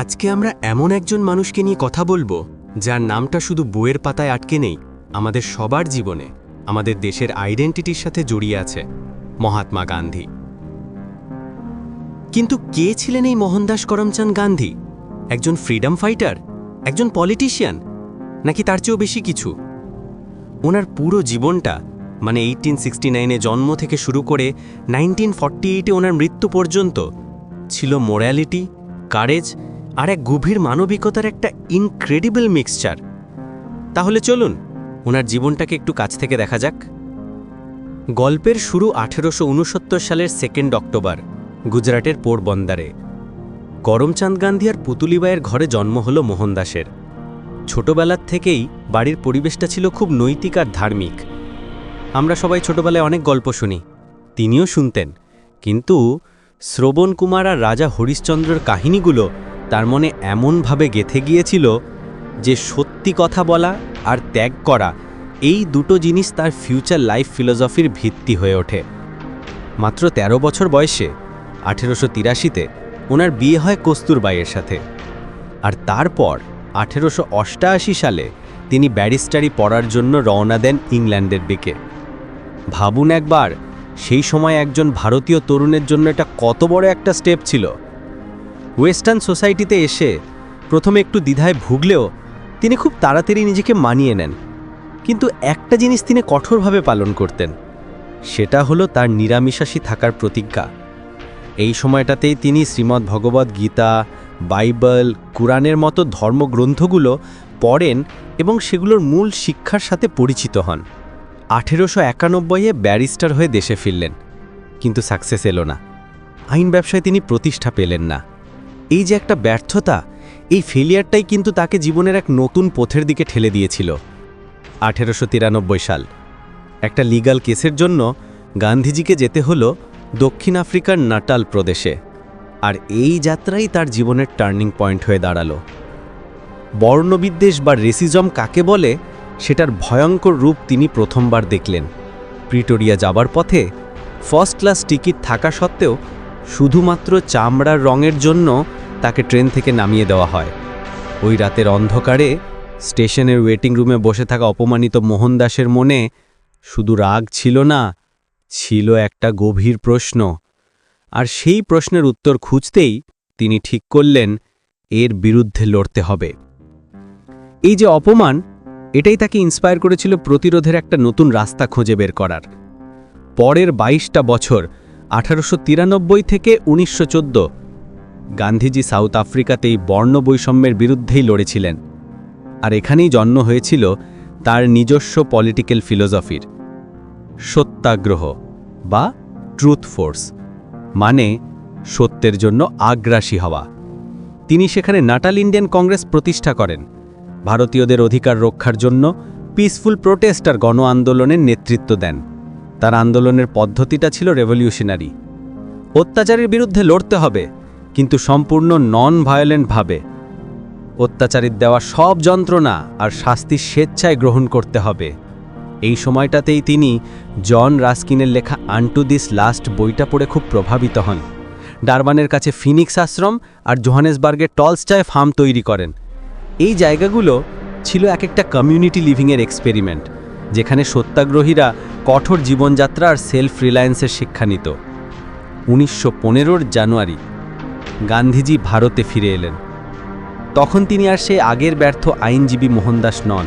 আজকে আমরা এমন একজন মানুষকে নিয়ে কথা বলব, যার নামটা শুধু বইয়ের পাতায় আটকে নেই, আমাদের সবার জীবনে, আমাদের দেশের আইডেন্টিটির সাথে জড়িয়ে আছে, মহাত্মা গান্ধী। কিন্তু কে ছিলেন এই মোহনদাস করমচাঁদ গান্ধী? একজন ফ্রিডম ফাইটার একজন পলিটিশিয়ান নাকি তার চেয়েও বেশি কিছু? ওনার পুরো জীবনটা মানে এইটিন সিক্সটি নাইনে জন্ম থেকে শুরু করে নাইনটিন ফর্টি এইটে ওনার মৃত্যু পর্যন্ত, ছিল মোরালিটি কারেজ আর এক গভীর মানবিকতার একটা ইনক্রেডিবল মিক্সচার তাহলে চলুন, ওনার জীবনটাকে একটু কাছ থেকে দেখা যাক। গল্পের শুরু আঠেরোশো উনসত্তর সালের সেকেন্ড অক্টোবর, গুজরাটের পোরবন্দারে। করমচাঁদ গান্ধী আর পুতুলিবাইয়ের ঘরে জন্ম হল মোহনদাসের ছোটবেলার থেকেই বাড়ির পরিবেশটা ছিল খুব নৈতিক আর ধার্মিক। আমরা সবাই ছোটবেলায় অনেক গল্প শুনি, তিনিও শুনতেন। কিন্তু শ্রবণ কুমার আর রাজা হরিশ্চন্দ্রের কাহিনীগুলো তার মনে এমনভাবে গেথে গিয়েছিল যে সত্যি কথা বলা আর ত্যাগ করা এই দুটো জিনিস তার ফিউচার লাইফ ফিলোসফির ভিত্তি হয়ে ওঠে। মাত্র ১৩ বছর বয়সে, আঠেরোশো তিরাশিতে, ওনার বিয়ে হয় কস্তুরবাইয়ের সাথে। আর তারপর, আঠেরোশো সালে, তিনি ব্যারিস্টারি পড়ার জন্য রওনা দেন ইংল্যান্ডের দিকে। ভাবুন একবার, সেই সময় একজন ভারতীয় তরুণের জন্য এটা কত বড় একটা স্টেপ ছিল। ওয়েস্টার্ন সোসাইটিতে এসে প্রথমে একটু দ্বিধায় ভুগলেও তিনি খুব তাড়াতাড়ি নিজেকে মানিয়ে নেন। কিন্তু একটা জিনিস তিনি কঠোরভাবে পালন করতেন, সেটা হলো তার নিরামিষাসী থাকার প্রতিজ্ঞা। এই সময়টাতেই তিনি শ্রীমদ্ ভগবদ্ গীতা, বাইবেল, কুরআনের মতো ধর্মগ্রন্থগুলো পড়েন এবং সেগুলোর মূল শিক্ষার সাথে পরিচিত হন। আঠেরোশো একানব্বইয়ে ব্যারিস্টার হয়ে দেশে ফিরলেন, কিন্তু সাকসেস এলো না। আইন ব্যবসায় তিনি প্রতিষ্ঠা পেলেন না। এই যে একটা ব্যর্থতা, এই ফেলিয়ারটাই কিন্তু তাকে জীবনের এক নতুন পথের দিকে ঠেলে দিয়েছিল। আঠেরোশো তিরানব্বই সাল। একটা লিগ্যাল কেসের জন্য গান্ধীজিকে যেতে হলো দক্ষিণ আফ্রিকার নাটাল প্রদেশে। আর এই যাত্রাই তার জীবনের টার্নিং পয়েন্ট হয়ে দাঁড়াল। বর্ণবিদ্বেষ বা রেসিজম কাকে বলে, সেটার ভয়ঙ্কর রূপ তিনি প্রথমবার দেখলেন। প্রিটোরিয়া যাবার পথে ফার্স্ট ক্লাস টিকিট থাকা সত্ত্বেও শুধুমাত্র চামড়ার রঙের জন্য তাকে ট্রেন থেকে নামিয়ে দেওয়া হয়। ওই রাতের অন্ধকারে স্টেশনের ওয়েটিং রুমে বসে থাকা অপমানিত মোহনদাসের মনে শুধু রাগ ছিল না, ছিল একটা গভীর প্রশ্ন। আর সেই প্রশ্নের উত্তর খুঁজতেই তিনি ঠিক করলেন, এর বিরুদ্ধে লড়তে হবে। এই যে অপমান, এটাই তাকে ইন্সপায়ার করেছিল প্রতিরোধের একটা নতুন রাস্তা খুঁজে বের করার। পরের ২২টা বছর, আঠারোশো তিরানব্বই থেকে উনিশশো চোদ্দ গান্ধীজি সাউথ আফ্রিকাতেই বর্ণ বৈষম্যের বিরুদ্ধেই লড়েছিলেন। আর এখানেই জন্ম হয়েছিল তার নিজস্ব পলিটিক্যাল ফিলোসফির সত্যাগ্রহ বা ট্রুথ ফোর্স মানে সত্যের জন্য আগ্রাসী হওয়া। তিনি সেখানে নাটাল ইন্ডিয়ান কংগ্রেস প্রতিষ্ঠা করেন। ভারতীয়দের অধিকার রক্ষার জন্য পিসফুল প্রোটেস্ট আর গণ আন্দোলনের নেতৃত্ব দেন। তার আন্দোলনের পদ্ধতিটা ছিল রেভলিউশনারি অত্যাচারের বিরুদ্ধে লড়তে হবে। কিন্তু সম্পূর্ণ নন ভায়োলেন্টভাবে অত্যাচারীর দেওয়া সব যন্ত্রণা আর শাস্তি স্বেচ্ছায় গ্রহণ করতে হবে। এই সময়টাতেই তিনি জন রাস্কিনের লেখা আন্টু দিস লাস্ট বইটা পড়ে খুব প্রভাবিত হন। ডারবানের কাছে ফিনিক্স আশ্রম আর জোহানেসবার্গের টলসচায় ফার্ম তৈরি করেন। এই জায়গাগুলো ছিল এক একটা কমিউনিটি লিভিংয়ের এক্সপেরিমেন্ট, যেখানে সত্যাগ্রহীরা কঠোর জীবনযাত্রা আর সেলফ রিলায়েন্সের শিক্ষা নিত। উনিশশো পনেরোর জানুয়ারি গান্ধীজি ভারতে ফিরে এলেন। তখন তিনি আর সেই আগের ব্যর্থ আইনজীবী মোহনদাস নন।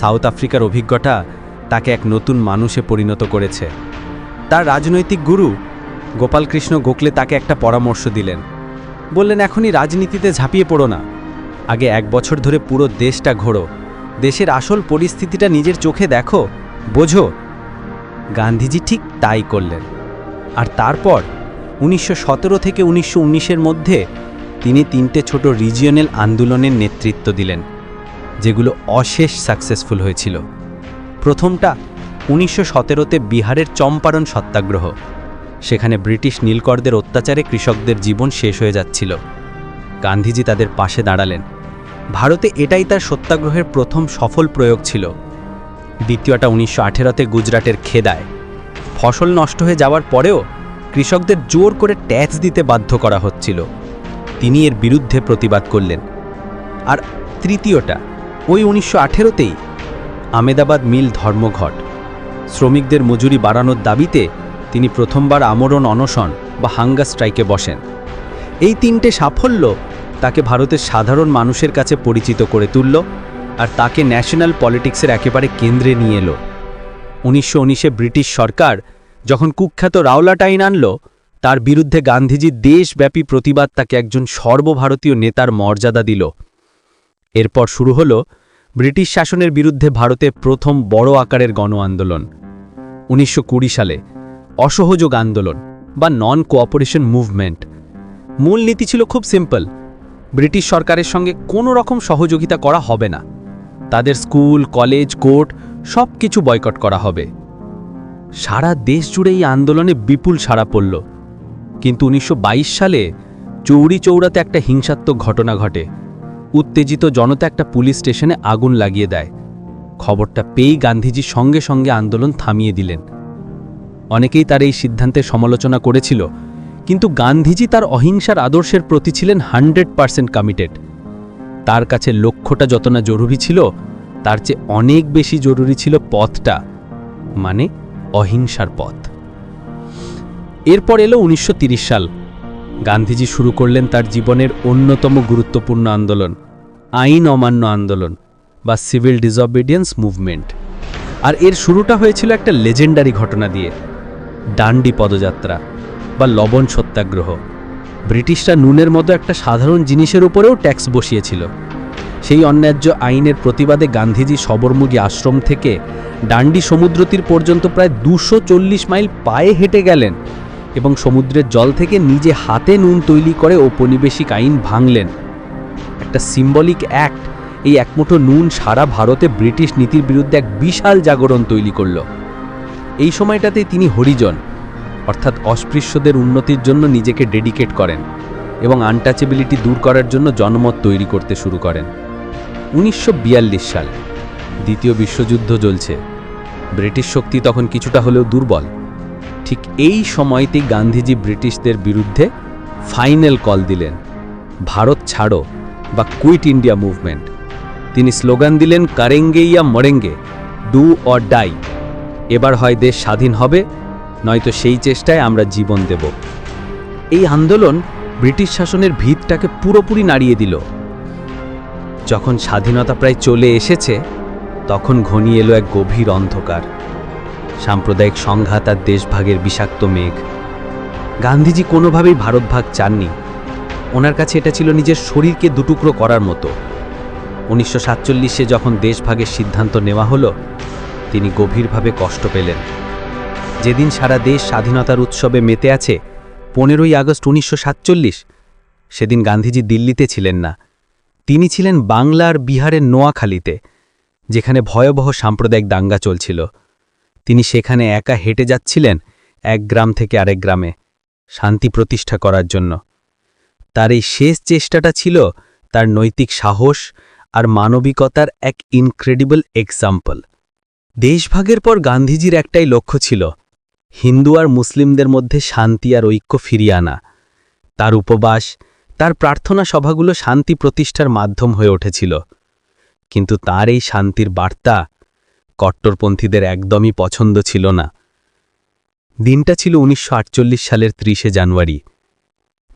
সাউথ আফ্রিকার অভিজ্ঞতা তাকে এক নতুন মানুষে পরিণত করেছে। তার রাজনৈতিক গুরু গোপালকৃষ্ণ গোখলে তাকে একটা পরামর্শ দিলেন। বললেন, এখনই রাজনীতিতে ঝাঁপিয়ে পড়ো না। আগে এক বছর ধরে পুরো দেশটা ঘোরো। দেশের আসল পরিস্থিতিটা নিজের চোখে দেখো, বোঝো। গান্ধীজি ঠিক তাই করলেন। আর তারপর উনিশশো সতেরো থেকে উনিশশো উনিশের মধ্যে তিনি তিনটে ছোট রিজিয়নাল আন্দোলনের নেতৃত্ব দিলেন, যেগুলো অশেষ সাকসেসফুল হয়েছিল। প্রথমটা উনিশশো সতেরোতে বিহারের চম্পারণ সত্যাগ্রহ, সেখানে ব্রিটিশ নীলকরদের অত্যাচারে কৃষকদের জীবন শেষ হয়ে যাচ্ছিল। গান্ধীজি তাদের পাশে দাঁড়ালেন। ভারতে এটাই তার সত্যাগ্রহের প্রথম সফল প্রয়োগ ছিল। দ্বিতীয়টা উনিশশো আঠেরোতে গুজরাটের খেদায়। ফসল নষ্ট হয়ে যাওয়ার পরেও কৃষকদের জোর করে ট্যাক্স দিতে বাধ্য করা হচ্ছিল। তিনি এর বিরুদ্ধে প্রতিবাদ করলেন। আর তৃতীয়টা, ওই উনিশশো আঠেরোতেই আমেদাবাদ মিল ধর্মঘট। শ্রমিকদের মজুরি বাড়ানোর দাবিতে তিনি প্রথমবার আমরণ অনশন বা হাঙ্গার স্ট্রাইকে বসেন। এই তিনটে সাফল্য তাকে ভারতের সাধারণ মানুষের কাছে পরিচিত করে তুলল আর তাকে ন্যাশনাল পলিটিক্সের একেবারে কেন্দ্রে নিয়ে এলো। উনিশশো উনিশে ব্রিটিশ সরকার যখন কুখ্যাত রাওলাট আইন আনল, তার বিরুদ্ধে গান্ধীজির দেশব্যাপী প্রতিবাদ তাকে একজন সর্বভারতীয় নেতার মর্যাদা দিল। এরপর শুরু হল ব্রিটিশ শাসনের বিরুদ্ধে ভারতে প্রথম বড় আকারের গণ আন্দোলন উনিশশো কুড়ি সালে অসহযোগ আন্দোলন বা নন কোঅপারেশন মুভমেন্ট মূল নীতি ছিল খুব সিম্পল ব্রিটিশ সরকারের সঙ্গে কোনো রকম সহযোগিতা করা হবে না। তাদের স্কুল, কলেজ, কোর্ট সব কিছু বয়কট করা হবে। সারা দেশ জুড়ে এই আন্দোলনে বিপুল সাড়া পড়ল। কিন্তু উনিশশো বাইশ সালে চৌরি চৌরাতে একটা হিংসাত্মক ঘটনা ঘটে। উত্তেজিত জনতা একটা পুলিশ স্টেশনে আগুন লাগিয়ে দেয়। খবরটা পেয়েই গান্ধীজি সঙ্গে সঙ্গে আন্দোলন থামিয়ে দিলেন। অনেকেই তার এই সিদ্ধান্তে সমালোচনা করেছিল, কিন্তু গান্ধীজি তার অহিংসার আদর্শের প্রতি ছিলেন হান্ড্রেড পারসেন্ট কমিটেড। তার কাছে লক্ষ্যটা যত না জরুরি ছিল, তার চেয়ে অনেক বেশি জরুরি ছিল পথটা। মানে অহিংসার পথ। এরপর এলো উনিশশো সাল। গান্ধীজি শুরু করলেন তার জীবনের অন্যতম গুরুত্বপূর্ণ আন্দোলন, আইন অমান্য আন্দোলন বা সিভিল ডিসঅবিডিয়েন্স মুভমেন্ট। আর এর শুরুটা হয়েছিল একটা লেজেন্ডারি ঘটনা দিয়ে, ডান্ডি পদযাত্রা বা লবণ সত্যাগ্রহ। ব্রিটিশরা নুনের মতো একটা সাধারণ জিনিসের উপরেও ট্যাক্স বসিয়েছিল। সেই অন্যায্য আইনের প্রতিবাদে গান্ধীজি সবরমুগী আশ্রম থেকে ডান্ডি সমুদ্রতীর পর্যন্ত প্রায় দুশো মাইল পায়ে হেঁটে গেলেন এবং সমুদ্রের জল থেকে নিজে হাতে নুন তৈরি করে ঔপনিবেশিক আইন ভাঙলেন। একটা সিম্বলিক অ্যাক্ট এই একমুঠো নুন সারা ভারতে ব্রিটিশ নীতির বিরুদ্ধে এক বিশাল জাগরণ তৈরি করল। এই সময়টাতে তিনি হরিজন, অর্থাৎ অস্পৃশ্যদের উন্নতির জন্য নিজেকে ডেডিকেট করেন এবং আনটাচেবিলিটি দূর করার জন্য জনমত তৈরি করতে শুরু করেন। উনিশশো বিয়াল্লিশ সাল। দ্বিতীয় বিশ্বযুদ্ধ চলছে ব্রিটিশ শক্তি তখন কিছুটা হলেও দুর্বল। ঠিক এই সময়তেই গান্ধীজি ব্রিটিশদের বিরুদ্ধে ফাইনাল কল দিলেন, ভারত ছাড়ো বা কুইট ইন্ডিয়া মুভমেন্ট তিনি স্লোগান দিলেন কারেঙ্গে ইয়া মরেঙ্গে, ডু অর ডাই। এবার হয় দেশ স্বাধীন হবে, নয়তো সেই চেষ্টায় আমরা জীবন দেব। এই আন্দোলন ব্রিটিশ শাসনের ভিতটাকে পুরোপুরি নাড়িয়ে দিল। যখন স্বাধীনতা প্রায় চলে এসেছে, তখন ঘনিয়ে এলো এক গভীর অন্ধকার। সাম্প্রদায়িক সংঘাত আর দেশভাগের বিষাক্ত মেঘ। গান্ধীজি কোনোভাবেই ভারতভাগ চাননি। ওনার কাছে এটা ছিল নিজের শরীরকে দুটুকরো করার মতো। উনিশশো সাতচল্লিশে যখন দেশভাগের সিদ্ধান্ত নেওয়া হলো, তিনি গভীরভাবে কষ্ট পেলেন। যেদিন সারা দেশ স্বাধীনতার উৎসবে মেতে আছে, পনেরোই আগস্ট উনিশশো সাতচল্লিশ, সেদিন গান্ধীজি দিল্লিতে ছিলেন না। তিনি ছিলেন বাংলার বিহারের নোয়াখালীতে, যেখানে ভয়াবহ সাম্প্রদায়িক দাঙ্গা চলছিল। তিনি সেখানে একা হেঁটে যাচ্ছিলেন এক গ্রাম থেকে আরেক গ্রামে শান্তি প্রতিষ্ঠা করার জন্য। তার এই শেষ চেষ্টাটা ছিল তার নৈতিক সাহস আর মানবিকতার এক ইনক্রেডিবল এক্সাম্পল দেশভাগের পর গান্ধীজির একটাই লক্ষ্য ছিল, হিন্দু আর মুসলিমদের মধ্যে শান্তি আর ঐক্য ফিরিয়ে আনা। তার উপবাস তার প্রার্থনা সভাগুলো শান্তি প্রতিষ্ঠার মাধ্যম হয়ে উঠেছিল। কিন্তু তার এই শান্তির বার্তা কট্টরপন্থীদের একদমই পছন্দ ছিল না। দিনটা ছিল উনিশশো আটচল্লিশ সালের ত্রিশে জানুয়ারি।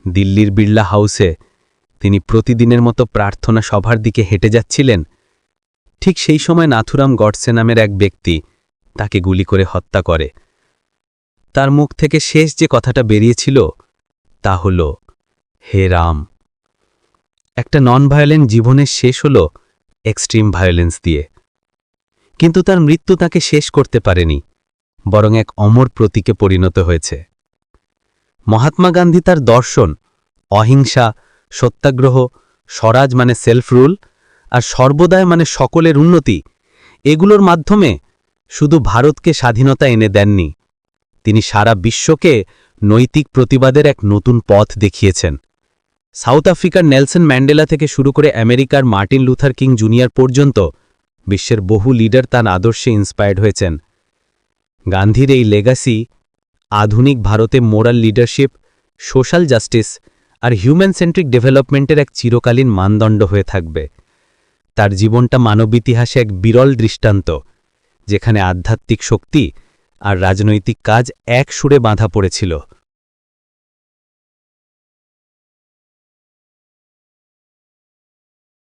দিল্লির বিড়লা হাউসে তিনি প্রতিদিনের মতো প্রার্থনা সভার দিকে হেঁটে যাচ্ছিলেন। ঠিক সেই সময় নাথুরাম গডসে নামের এক ব্যক্তি তাকে গুলি করে হত্যা করে। তার মুখ থেকে শেষ যে কথাটা বেরিয়েছিল তা হল হে রাম। একটা নন ভায়োলেন্ট জীবনের শেষ হল এক্সট্রিম ভায়োলেন্স দিয়ে। কিন্তু তার মৃত্যু তাকে শেষ করতে পারেনি, বরং এক অমর প্রতীকে পরিণত হয়েছে। মহাত্মা গান্ধী তার দর্শন, অহিংসা, সত্যাগ্রহ, স্বরাজ মানে সেলফ রুল আর সর্বদায় মানে সকলের উন্নতি, এগুলোর মাধ্যমে শুধু ভারতকে স্বাধীনতা এনে দেননি, তিনি সারা বিশ্বকে নৈতিক প্রতিবাদের এক নতুন পথ দেখিয়েছেন। সাউথ আফ্রিকার নেলসন ম্যান্ডেলা থেকে শুরু করে আমেরিকার মার্টিন লুথার কিং জুনিয়র পর্যন্ত বিশ্বের বহু লিডার তার আদর্শে ইন্সপায়ার্ড হয়েছেন। গান্ধীর এই লেগাসি আধুনিক ভারতে মোরাল লিডারশিপ সোশ্যাল জাস্টিস আর হিউম্যান সেন্ট্রিক ডেভেলপমেন্টের এক চিরকালীন মানদণ্ড হয়ে থাকবে। তার জীবনটা মানব ইতিহাসে এক বিরল দৃষ্টান্ত, যেখানে আধ্যাত্মিক শক্তি আর রাজনৈতিক কাজ এক সুরে বাঁধা পড়েছিল।